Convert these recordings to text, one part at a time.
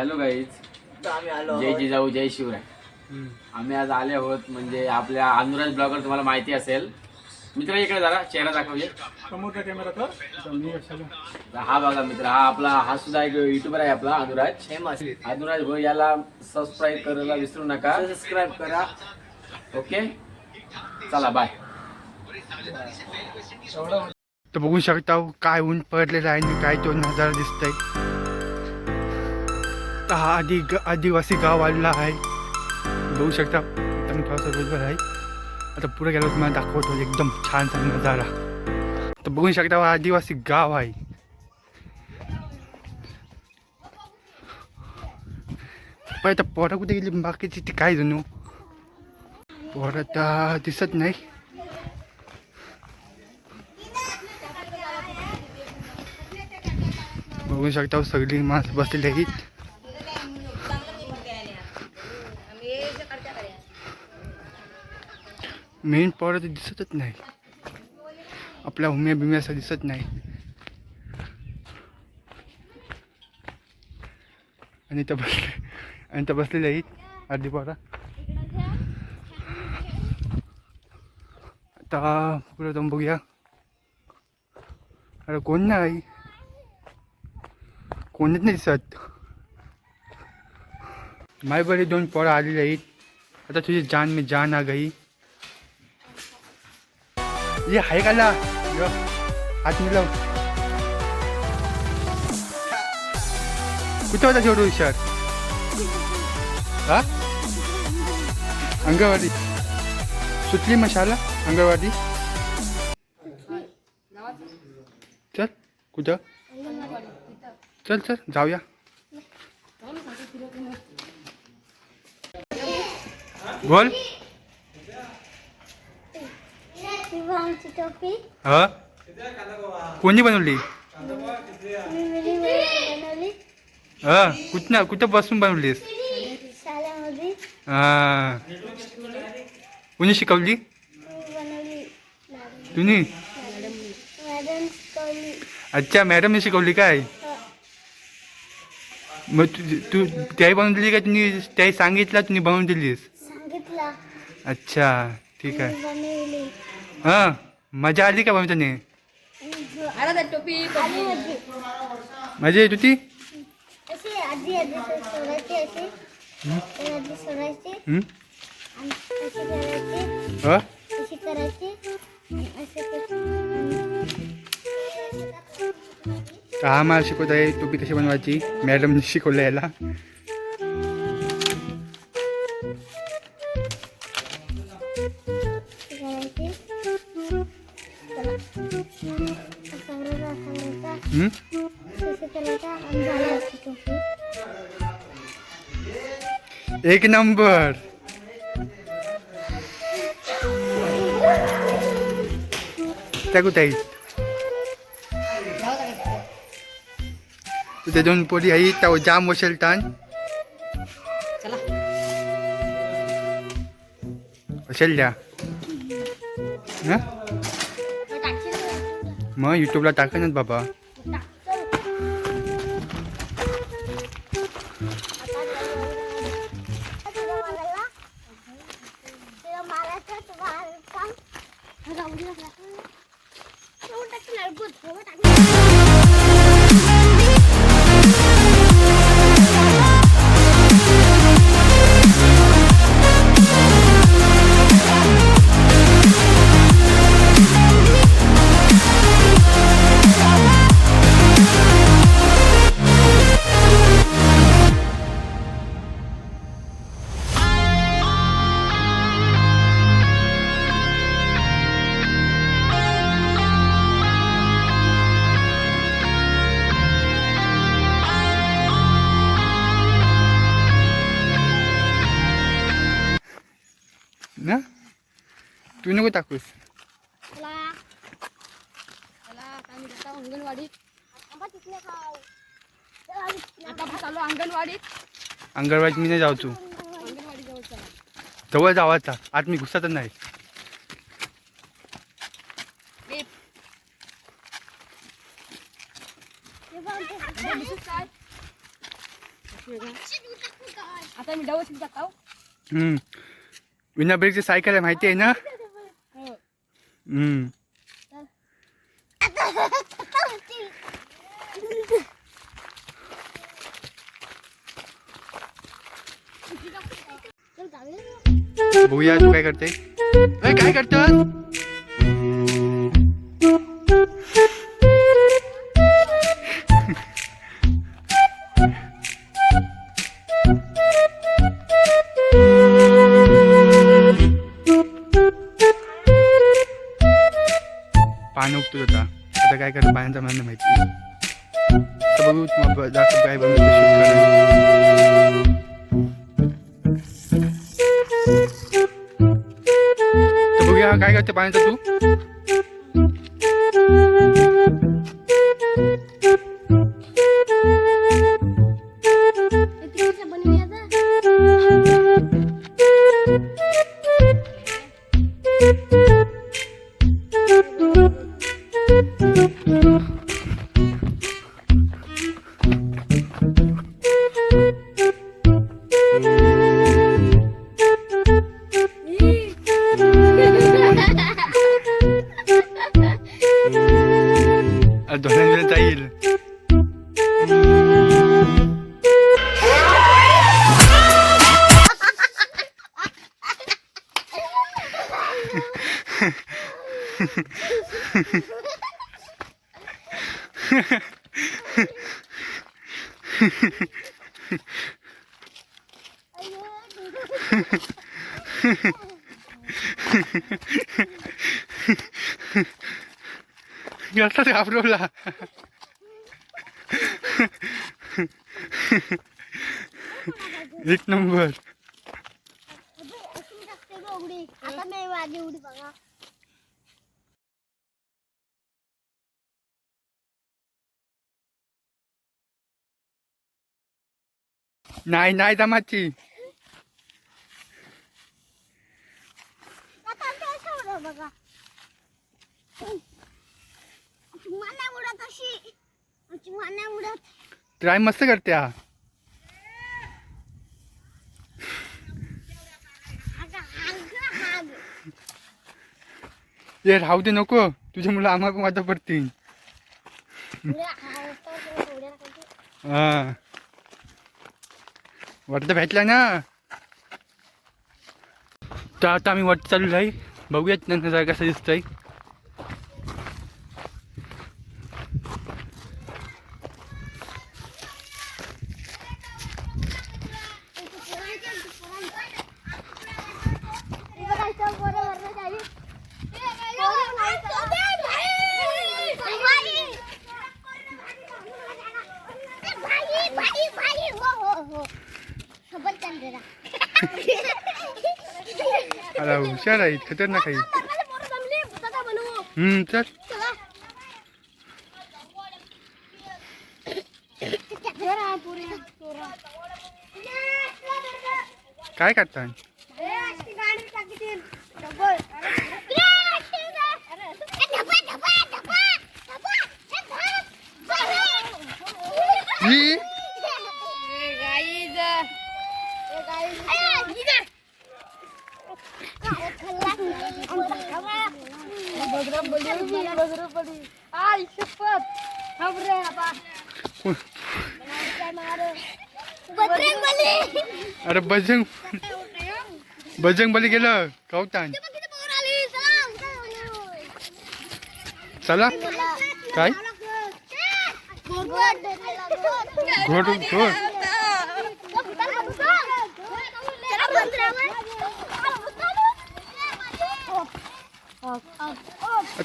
Hello guys. तर आम्ही आलो जय. जिजाऊ जय शिवराय. आम्ही आज आले आहोत म्हणजे आपल्या अनुराज ब्लॉगर तुम्हाला माहिती असेल. मित्र इकडे जरा चेहरा दाखवूया. कॅमेरा तर. हा बघा मित्र हा आपला हा सुद्धा एक युट्यूबर आहे आपला अनुराज. फेमस अनुराज भाऊ याला सबस्क्राईब करायला विसरू नका. सबस्क्राईब करा. ओके? चला बाय तर बघू शकता काय ऊन पडलेलं आहे आणि काय तो नजारा दिसतंय. हा आदि आदिवासी गाव वाढला आहे. बघू शकता एकदम थोडासा बरोबर आहे. आता पुढे गेलो तुम्हाला दाखवतो एकदम छान छान नजारा. तर बघू शकता हा आदिवासी गाव आहे. पण आता पोरं कुठे गेली बाकीची ती काय जणू? पोरं तर दिसत नाही. बघू शकता सगळी माणसं बसलेली आहेत. मेन पॉवर तर दिसतच नाही. आपल्या हुम्या बिम्या असं दिसत नाही. आणि त्या बसले आणि त्या बसलेल्या आहेत अर्धी पोरं आता पुढे जाऊन बघूया. अरे कोण नाही? कोणच नाही दिसत. माय बरे दोन पोरं आलेली आहेत. आता तुझी जान मी जान आ गई. ये हाय काला य, हात मिळव कुठं होता शेवटो विचार हा अंगणवाडी सुटली मशाला अंगणवाडी चल कुठं चल चल जाऊया बोल आमची टोपी? हा? कोणी बनवली? हा कुठं कुठं बसून बनवलीस? शाळेमध्ये. हा. कोणी शिकवली? तुम्ही? अच्छा मॅडमने शिकवली काय. मग तू तू त्याही बनवून दिली का तुम्ही त्याही सांगितलं तुम्ही बनवून दिलीस? सांगितलं. अच्छा ठीक आहे. हां मजा आली का होती मजा येत होती? हं? तर मला शिकवत आहे टोपी कशी बनवायची? मॅडमने शिकवलं याला. करायची. एक नंबर. त्या कुठे आहेत? त्या दोन पोरी आहेत त्या जाम बसेल ताण. असेल द्या. हं? मग युट्यूबला टाकनच बाबा. नको टाकूस? अंगणवाडीत मी नाही जाऊ तू. जवळ जावाचा आत. मी घुसतच नाही. आता मी डबल हम्म. विना ब्रेकची सायकल आहे माहिती आहे ना? हम्म. भूया तू काय करते काय करतोस काय करते पाण्याचा तू जास्त घाबरवला एक नंबर अशी टाकते गं उडी. आता नाही माझी उडी बघा. नाही नाही जमाची बघा. उडत अशी. उडत. ट्राय मस्त करते हा. ये राहू दे नको. तुझ्या मुलं आम्हाला पण वाटत पडतील. हा. वाटत भेटला ना? तर आता आम्ही वाट चालू आहे. बघूयात नंतर कसं दिसतंय. हुशार आहे खतरनाक आहे हम्म चल. काय करता आई शपथ अरे बजरंग बजरंग बली गेलं कवतान चला. काय? घोड घोड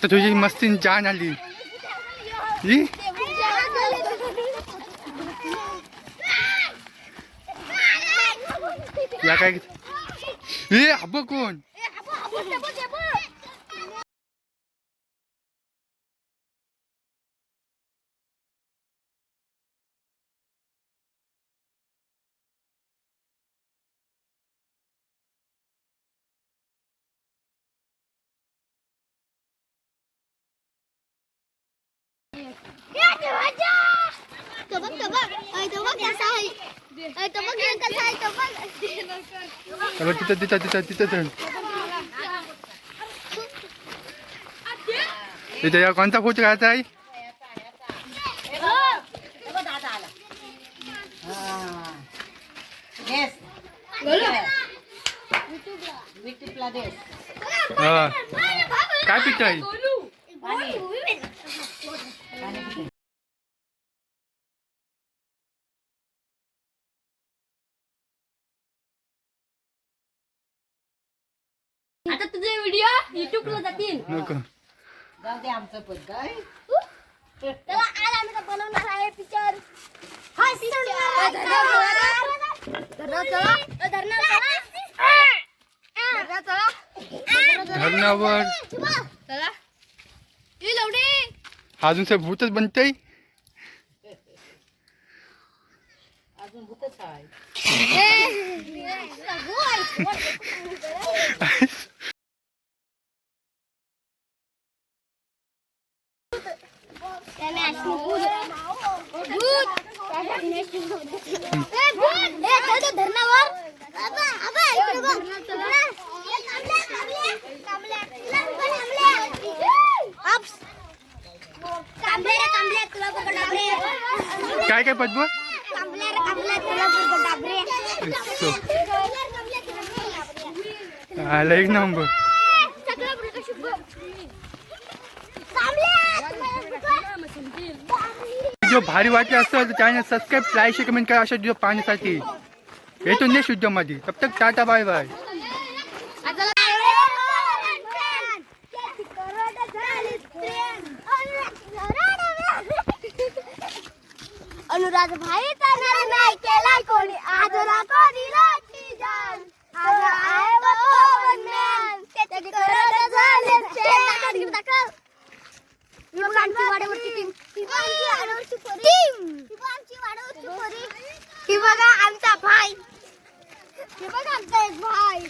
आता तुझी मस्ती जान आली ही या काय ए हब्ब कोण तो बघ तो बघ अय, तो बघ कसा आहे अरे तो बघ हे कसं आहे तो बघ चला तिथं तिथं तिथं तिथं चल तिथं या कोणता फोटो घ्यायचा आहे हा काय पिक्चर आहे आता तुझे व्हिडिओ युट्यूबला जातील. नको. आज आम्ही तो बनवणार आहे पिक्चर हा धरणावर. चला. ए लवडे. अजून सर भूतच बनतंय. धरणावर कांबळे कांबळे काय काय सो आला एक नंबर व्हिडिओ भारी वाटले असेल तर चॅनल सबस्क्राईब लाईक कमेंट करा अशा व्हिडिओ पाहण्यासाठी. येतो नेक्स्ट व्हिडिओमध्ये तब तक टाटा बाय बाय अनुराग भाई तर नाही केला कोणी आजोला कोणी लाची जान आज आहे पवन त्याचे करत झाले ते आमची वाड्यावरची टीम आमची वाड्यावरची पोरी टीम टीम ही बघा आमचा भाई. हे बघा आमचा एक भाई.